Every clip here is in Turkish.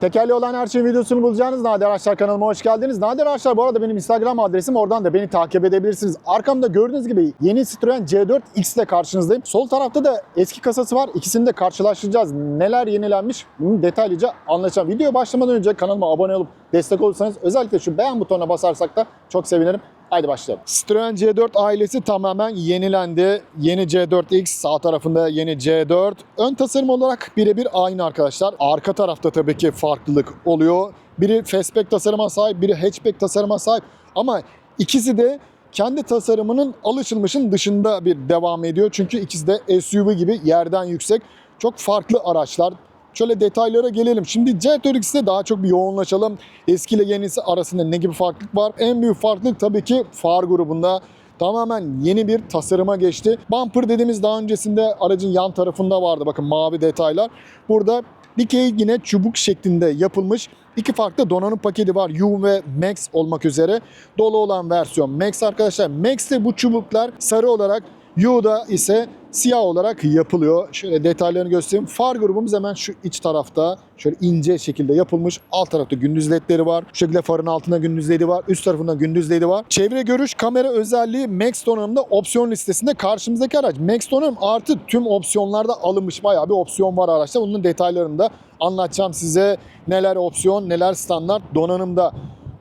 Tekerli olan her şeyin videosunu bulacağınız Nadir Araçlar kanalıma hoş geldiniz. Nadir Araçlar bu arada benim Instagram adresim oradan da beni takip edebilirsiniz. Arkamda gördüğünüz gibi yeni Citroen C4 X ile karşınızdayım. Sol tarafta da eski kasası var. İkisini de karşılaştıracağız. Neler yenilenmiş bunu detaylıca anlatacağım. Videoya başlamadan önce kanalıma abone olup destek olursanız özellikle şu beğen butonuna basarsak da çok sevinirim. Haydi başlayalım. Citroen C4 ailesi tamamen yenilendi. Yeni C4X, sağ tarafında yeni C4. Ön tasarım olarak birebir aynı arkadaşlar. Arka tarafta tabii ki farklılık oluyor. Biri fastback tasarıma sahip, biri hatchback tasarıma sahip. Ama ikisi de kendi tasarımının alışılmışın dışında bir devam ediyor. Çünkü ikisi de SUV gibi yerden yüksek. Çok farklı araçlar. Şöyle detaylara gelelim. Şimdi C4X'te daha çok bir yoğunlaşalım. Eski ile yenisi arasında ne gibi farklılık var? En büyük farklılık tabii ki far grubunda. Tamamen yeni bir tasarıma geçti. Bumper dediğimiz daha öncesinde aracın yan tarafında vardı. Bakın mavi detaylar. Burada dikey yine çubuk şeklinde yapılmış. İki farklı donanım paketi var. U ve Max olmak üzere. Dolu olan versiyon Max arkadaşlar. Max'te bu çubuklar sarı olarak U'da ise siyah olarak yapılıyor. Şöyle detaylarını göstereyim. Far grubumuz hemen şu iç tarafta. Şöyle ince şekilde yapılmış. Alt tarafta gündüz ledleri var. Şu şekilde farın altında gündüz ledi var. Üst tarafında gündüz ledi var. Çevre görüş kamera özelliği Max donanımda opsiyon listesinde karşımızdaki araç. Max donanım artı tüm opsiyonlarda alınmış. Bayağı bir opsiyon var araçta. Bunun detaylarını da anlatacağım size. Neler opsiyon, neler standart donanımda.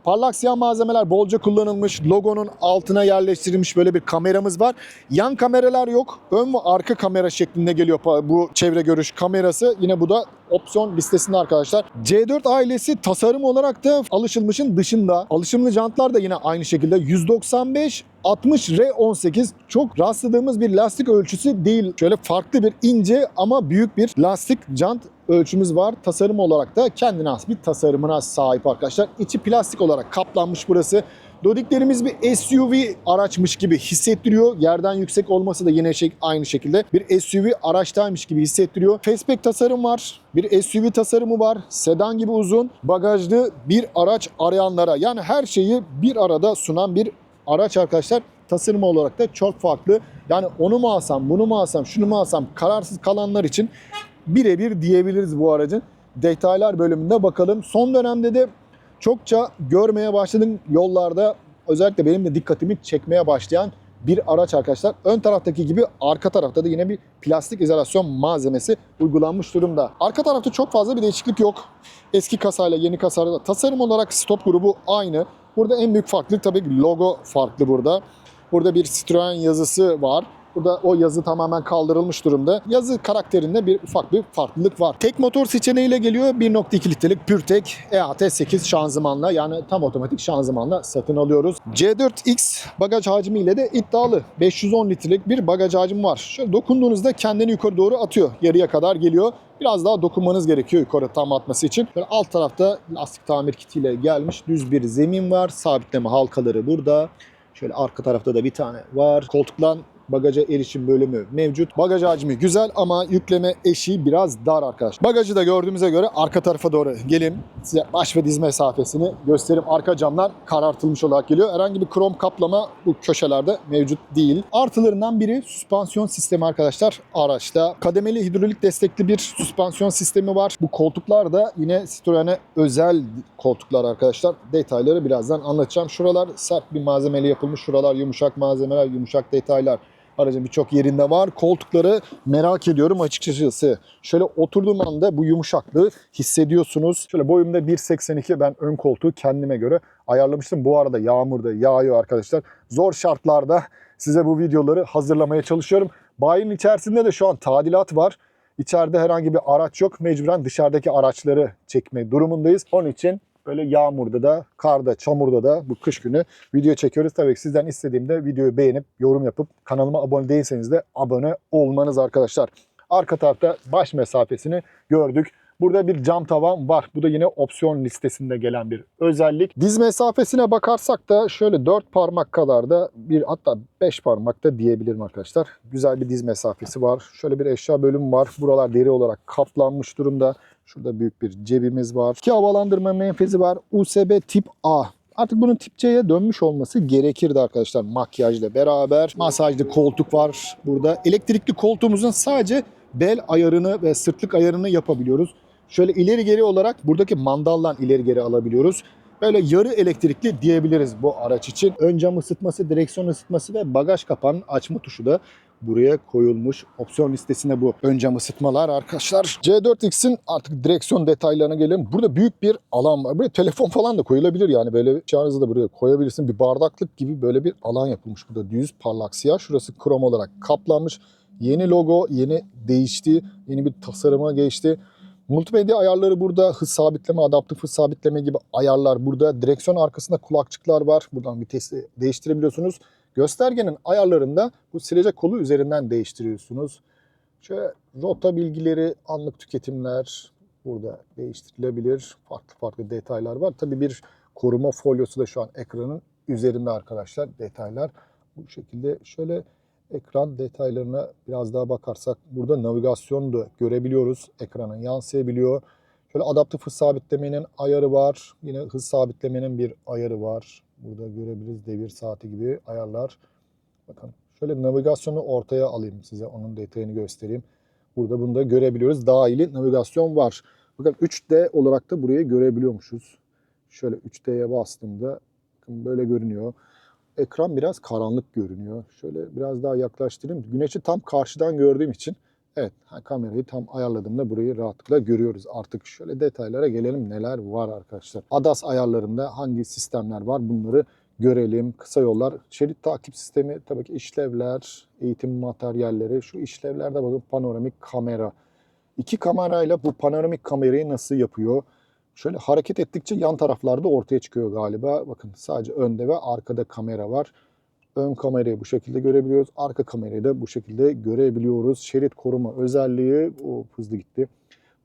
Parlak siyah malzemeler bolca kullanılmış. Logonun altına yerleştirilmiş böyle bir kameramız var. Yan kameralar yok. Ön ve arka kamera şeklinde geliyor bu çevre görüş kamerası. Yine bu da opsiyon listesinde arkadaşlar. C4 ailesi tasarım olarak da alışılmışın dışında. Alışımlı jantlar da yine aynı şekilde 195 60 R18 çok rastladığımız bir lastik ölçüsü değil. Şöyle farklı bir ince ama büyük bir lastik jant ölçümüz var. Tasarım olarak da kendine has bir tasarımına sahip arkadaşlar. İçi plastik olarak kaplanmış burası. Dodiklerimiz bir SUV araçmış gibi hissettiriyor. Yerden yüksek olması da yine şey, aynı şekilde bir SUV araçtaymış gibi hissettiriyor. Fastback tasarım var. Bir SUV tasarımı var. Sedan gibi uzun. Bagajlı bir araç arayanlara yani her şeyi bir arada sunan bir araç arkadaşlar. Tasarım olarak da çok farklı. Yani onu mu alsam, bunu mu alsam, şunu mu alsam kararsız kalanlar için birebir diyebiliriz bu aracın. Detaylar bölümünde bakalım. Son dönemde de çokça görmeye başladım yollarda özellikle benim de dikkatimi çekmeye başlayan bir araç arkadaşlar. Ön taraftaki gibi arka tarafta da yine bir plastik izolasyon malzemesi uygulanmış durumda. Arka tarafta çok fazla bir değişiklik yok. Eski kasayla yeni kasayla tasarım olarak stop grubu aynı. Burada en büyük farklılık tabii logo farklı burada. Burada bir Citroen yazısı var. Burada o yazı tamamen kaldırılmış durumda. Yazı karakterinde bir ufak bir farklılık var. Tek motor seçeneğiyle geliyor. 1.2 litrelik PureTech EAT8 şanzımanla yani tam otomatik şanzımanla satın alıyoruz. C4X bagaj hacmiyle de iddialı. 510 litrelik bir bagaj hacmi var. Şöyle dokunduğunuzda kendini yukarı doğru atıyor. Yarıya kadar geliyor. Biraz daha dokunmanız gerekiyor yukarı tam atması için. Böyle alt tarafta lastik tamir kitiyle gelmiş düz bir zemin var. Sabitleme halkaları burada. Şöyle arka tarafta da bir tane var. Koltuktan bagaja erişim bölümü mevcut. Bagaj hacmi güzel ama yükleme eşiği biraz dar arkadaşlar. Bagajı da gördüğümüze göre arka tarafa doğru gelin. Size baş ve diz mesafesini göstereyim. Arka camlar karartılmış olarak geliyor. Herhangi bir krom kaplama bu köşelerde mevcut değil. Artılarından biri süspansiyon sistemi arkadaşlar araçta. Kademeli hidrolik destekli bir süspansiyon sistemi var. Bu koltuklar da yine Citroen'e özel koltuklar arkadaşlar. Detayları birazdan anlatacağım. Şuralar sert bir malzemeli yapılmış. Şuralar yumuşak malzemeler, yumuşak detaylar. Aracın birçok yerinde var. Koltukları merak ediyorum açıkçası. Şöyle oturduğum anda bu yumuşaklığı hissediyorsunuz. Şöyle boyumda 1.82 ben ön koltuğu kendime göre ayarlamıştım. Bu arada yağmurda yağıyor arkadaşlar. Zor şartlarda size bu videoları hazırlamaya çalışıyorum. Bayinin içerisinde de şu an tadilat var. İçeride herhangi bir araç yok. Mecburen dışarıdaki araçları çekme durumundayız. Onun için böyle yağmurda da, karda, çamurda da bu kış günü video çekiyoruz. Tabii ki sizden istediğimde videoyu beğenip, yorum yapıp kanalıma abone değilseniz de abone olmanız arkadaşlar. Arka tarafta baş mesafesini gördük. Burada bir cam tavan var. Bu da yine opsiyon listesinde gelen bir özellik. Diz mesafesine bakarsak da şöyle 4 parmak kadar da bir hatta 5 parmak da diyebilirim arkadaşlar. Güzel bir diz mesafesi var. Şöyle bir eşya bölümü var. Buralar deri olarak kaplanmış durumda. Şurada büyük bir cebimiz var. İki havalandırma menfezi var. USB tip A. Artık bunun tip C'ye dönmüş olması gerekirdi arkadaşlar makyajla beraber. Masajlı koltuk var burada. Elektrikli koltuğumuzun sadece bel ayarını ve sırtlık ayarını yapabiliyoruz. Şöyle ileri geri olarak buradaki mandaldan ileri geri alabiliyoruz. Böyle yarı elektrikli diyebiliriz bu araç için. Ön cam ısıtması, direksiyon ısıtması ve bagaj kapağının açma tuşu da buraya koyulmuş. Opsiyon listesine bu ön cam ısıtmalar arkadaşlar. C4X'in artık direksiyon detaylarına gelelim. Burada büyük bir alan var. Buraya telefon falan da koyulabilir yani böyle şarjı da buraya koyabilirsin. Bir bardaklık gibi böyle bir alan yapılmış burada. Düz parlak siyah. Şurası krom olarak kaplanmış. Yeni logo, yeni değişti. Yeni bir tasarıma geçti. Multimedya ayarları burada. Hız sabitleme, adaptif hız sabitleme gibi ayarlar burada. Direksiyon arkasında kulakçıklar var. Buradan vitesi değiştirebiliyorsunuz. Göstergenin ayarlarında bu silecek kolu üzerinden değiştiriyorsunuz. Şöyle rota bilgileri, anlık tüketimler burada değiştirilebilir. Farklı farklı detaylar var. Tabii bir koruma folyosu da şu an ekranın üzerinde arkadaşlar detaylar. Bu şekilde şöyle ekran detaylarına biraz daha bakarsak burada navigasyonu da görebiliyoruz. Ekrana yansıyabiliyor. Şöyle adaptif hız sabitlemenin ayarı var. Yine hız sabitlemenin bir ayarı var. Burada görebiliriz devir saati gibi ayarlar. Bakın şöyle navigasyonu ortaya alayım size onun detayını göstereyim. Burada bunu da görebiliyoruz. Dahili navigasyon var. Bakın 3D olarak da burayı görebiliyormuşuz. Şöyle 3D'ye bastığımda bakın böyle görünüyor. Ekran biraz karanlık görünüyor. Şöyle biraz daha yaklaştırayım. Güneşi tam karşıdan gördüğüm için evet ha, kamerayı tam ayarladığımda burayı rahatlıkla görüyoruz. Artık şöyle detaylara gelelim neler var arkadaşlar. ADAS ayarlarında hangi sistemler var bunları görelim. Kısa yollar, şerit takip sistemi, tabii ki işlevler, eğitim materyalleri. Şu işlevlerde bakın panoramik kamera. İki kamerayla bu panoramik kamerayı nasıl yapıyor? Şöyle hareket ettikçe yan taraflarda ortaya çıkıyor galiba. Bakın sadece önde ve arkada kamera var. Ön kamerayı bu şekilde görebiliyoruz. Arka kamerayı da bu şekilde görebiliyoruz. Şerit koruma özelliği o hızlı gitti.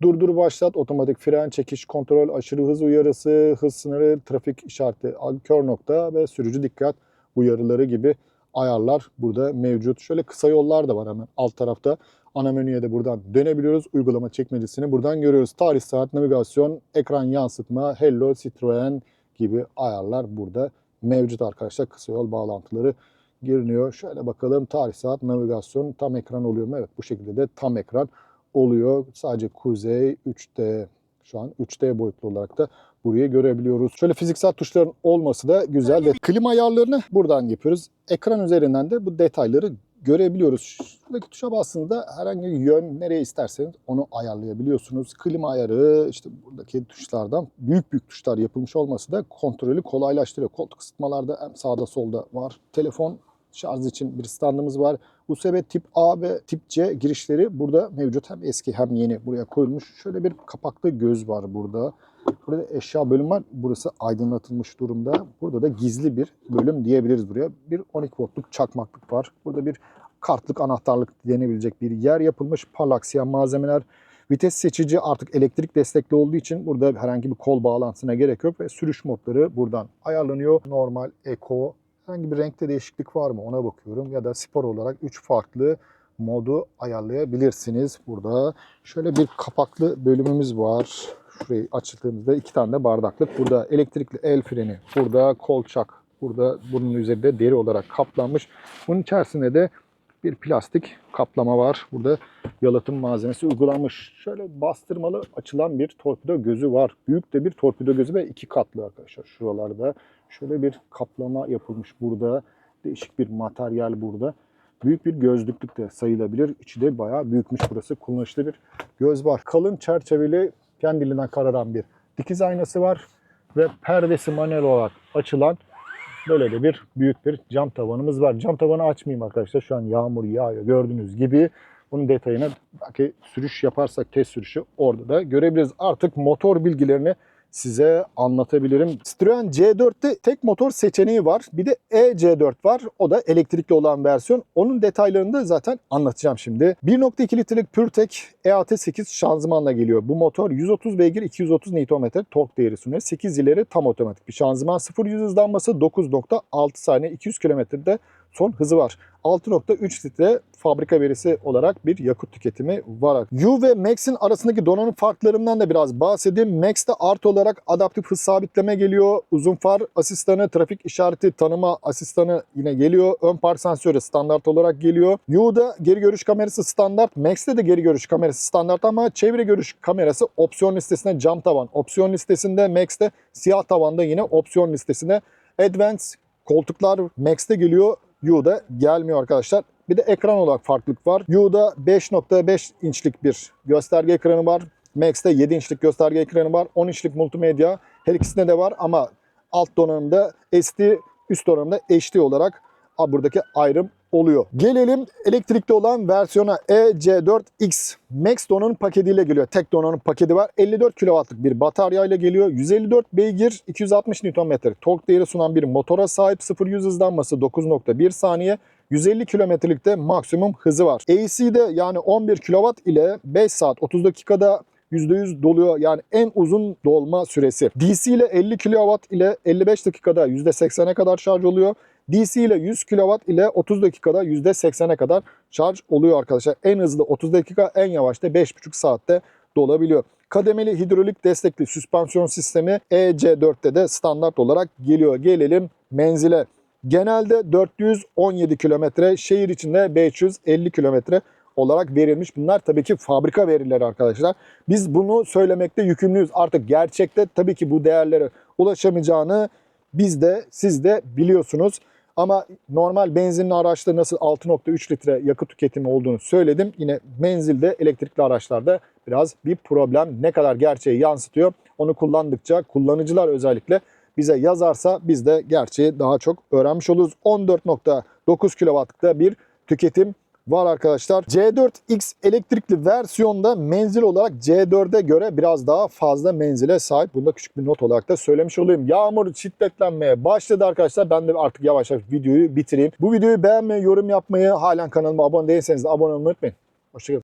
Durdur başlat, otomatik fren, çekiş, kontrol, aşırı hız uyarısı, hız sınırı, trafik işareti, kör nokta ve sürücü dikkat uyarıları gibi ayarlar burada mevcut. Şöyle kısa yollar da var hemen alt tarafta. Ana menüye de buradan dönebiliyoruz. Uygulama çekmecesini buradan görüyoruz. Tarih, saat, navigasyon, ekran yansıtma, Hello, Citroen gibi ayarlar burada mevcut arkadaşlar. Kısa yol bağlantıları giriniyor. Şöyle bakalım tarih, saat, navigasyon tam ekran oluyor mu? Evet bu şekilde de tam ekran oluyor. Sadece kuzey 3D şu an 3D boyutlu olarak da burayı görebiliyoruz. Şöyle fiziksel tuşların olması da güzel ve klima ayarlarını buradan yapıyoruz. Ekran üzerinden de bu detayları görebiliyoruz. Şuradaki tuşa bastığınızda herhangi bir yön nereye isterseniz onu ayarlayabiliyorsunuz. Klima ayarı işte buradaki tuşlardan büyük büyük tuşlar yapılmış olması da kontrolü kolaylaştırıyor. Koltuk ısıtmalarda hem sağda solda var. Telefon şarj için bir standımız var. USB tip A ve tip C girişleri burada mevcut. Hem eski hem yeni buraya koyulmuş. Şöyle bir kapaklı göz var burada. Burada eşya bölüm var. Burası aydınlatılmış durumda. Burada da gizli bir bölüm diyebiliriz buraya. Bir 12 voltluk çakmaklık var. Burada bir kartlık anahtarlık denebilecek bir yer yapılmış. Parlak siyah malzemeler. Vites seçici artık elektrik destekli olduğu için burada herhangi bir kol bağlantısına gerek yok ve sürüş modları buradan ayarlanıyor. Normal, Eco, herhangi bir renkte değişiklik var mı ona bakıyorum ya da spor olarak 3 farklı modu ayarlayabilirsiniz burada. Şöyle bir kapaklı bölümümüz var. Şurayı açtığımızda iki tane de bardaklık. Burada elektrikli el freni, burada kolçak, burada bunun üzerinde deri olarak kaplanmış. Bunun içerisinde de bir plastik kaplama var. Burada yalıtım malzemesi uygulanmış. Şöyle bastırmalı açılan bir torpido gözü var. Büyük de bir torpido gözü ve iki katlı arkadaşlar şuralarda. Şöyle bir kaplama yapılmış burada. Değişik bir materyal burada. Büyük bir gözlüklük de sayılabilir. İçi de bayağı büyükmüş burası. Kullanışlı bir göz var. Kalın çerçeveli kendiliğinden kararan bir dikiz aynası var. Ve perdesi manuel olarak açılan böyle de bir büyük bir cam tavanımız var. Cam tavanı açmayayım arkadaşlar. Şu an yağmur yağıyor gördüğünüz gibi. Bunun detayını belki sürüş yaparsak test sürüşü orada da görebiliriz. Artık motor bilgilerini size anlatabilirim. Citroen C4'te tek motor seçeneği var. Bir de E-C4 var. O da elektrikli olan versiyon. Onun detaylarını da zaten anlatacağım şimdi. 1.2 litrelik PureTech EAT8 şanzımanla geliyor. Bu motor 130 beygir 230 Nm tork değeri sunuyor. 8 ileri tam otomatik bir şanzıman. 0 100 hızlanması 9.6 saniye 200 kilometrede son hızı var. 6.3 litre fabrika verisi olarak bir yakıt tüketimi var. U ve Max'in arasındaki donanım farklarından da biraz bahsedeyim. Max'te artı olarak adaptif hız sabitleme geliyor. Uzun far asistanı, trafik işareti tanıma asistanı yine geliyor. Ön park sensörü standart olarak geliyor. U'da geri görüş kamerası standart. Max'te de geri görüş kamerası standart ama çevre görüş kamerası opsiyon listesine cam tavan. Opsiyon listesinde Max'te siyah tavanda yine opsiyon listesine Advance koltuklar Max'te geliyor. U'da gelmiyor arkadaşlar. Bir de ekran olarak farklılık var. U'da 5.5 inçlik bir gösterge ekranı var. Max'te 7 inçlik gösterge ekranı var. 10 inçlik multimedya her ikisinde de var ama alt donanımda SD, üst donanımda HD olarak buradaki ayrım oluyor. Gelelim elektrikli olan versiyona EC4X Max donanım paketiyle geliyor. Tek donanım paketi var. 54 kW'lık bir batarya ile geliyor. 154 beygir, 260 Nm tork değeri sunan bir motora sahip. 0-100 hızlanması 9.1 saniye. 150 kilometrelik de maksimum hızı var. AC'de yani 11 kW ile 5 saat 30 dakikada %100 doluyor. Yani en uzun dolma süresi. DC ile 50 kW ile 55 dakikada %80'e kadar şarj oluyor. DC ile 100 kW ile 30 dakikada %80'e kadar şarj oluyor arkadaşlar. En hızlı 30 dakika, en yavaş da 5,5 saatte dolabiliyor. Kademeli hidrolik destekli süspansiyon sistemi EC4'te de standart olarak geliyor. Gelelim menzile. Genelde 417 kilometre, şehir içinde 550 kilometre olarak verilmiş. Bunlar tabii ki fabrika verileri arkadaşlar. Biz bunu söylemekte yükümlüyüz. Artık gerçekte tabii ki bu değerlere ulaşamayacağını biz de siz de biliyorsunuz. Ama normal benzinli araçta nasıl 6.3 litre yakıt tüketimi olduğunu söyledim. Yine menzilde elektrikli araçlarda biraz bir problem. Ne kadar gerçeği yansıtıyor onu kullandıkça kullanıcılar özellikle bize yazarsa biz de gerçeği daha çok öğrenmiş oluruz. 14.9 kW'lıkta bir tüketim var arkadaşlar. C4X elektrikli versiyonda menzil olarak C4'e göre biraz daha fazla menzile sahip. Bunda küçük bir not olarak da söylemiş olayım. Yağmur şiddetlenmeye başladı arkadaşlar. Ben de artık yavaş yavaş videoyu bitireyim. Bu videoyu beğenmeyi, yorum yapmayı, halen kanalıma abone değilseniz de abone olmayı unutmayın. Hoşçakalın.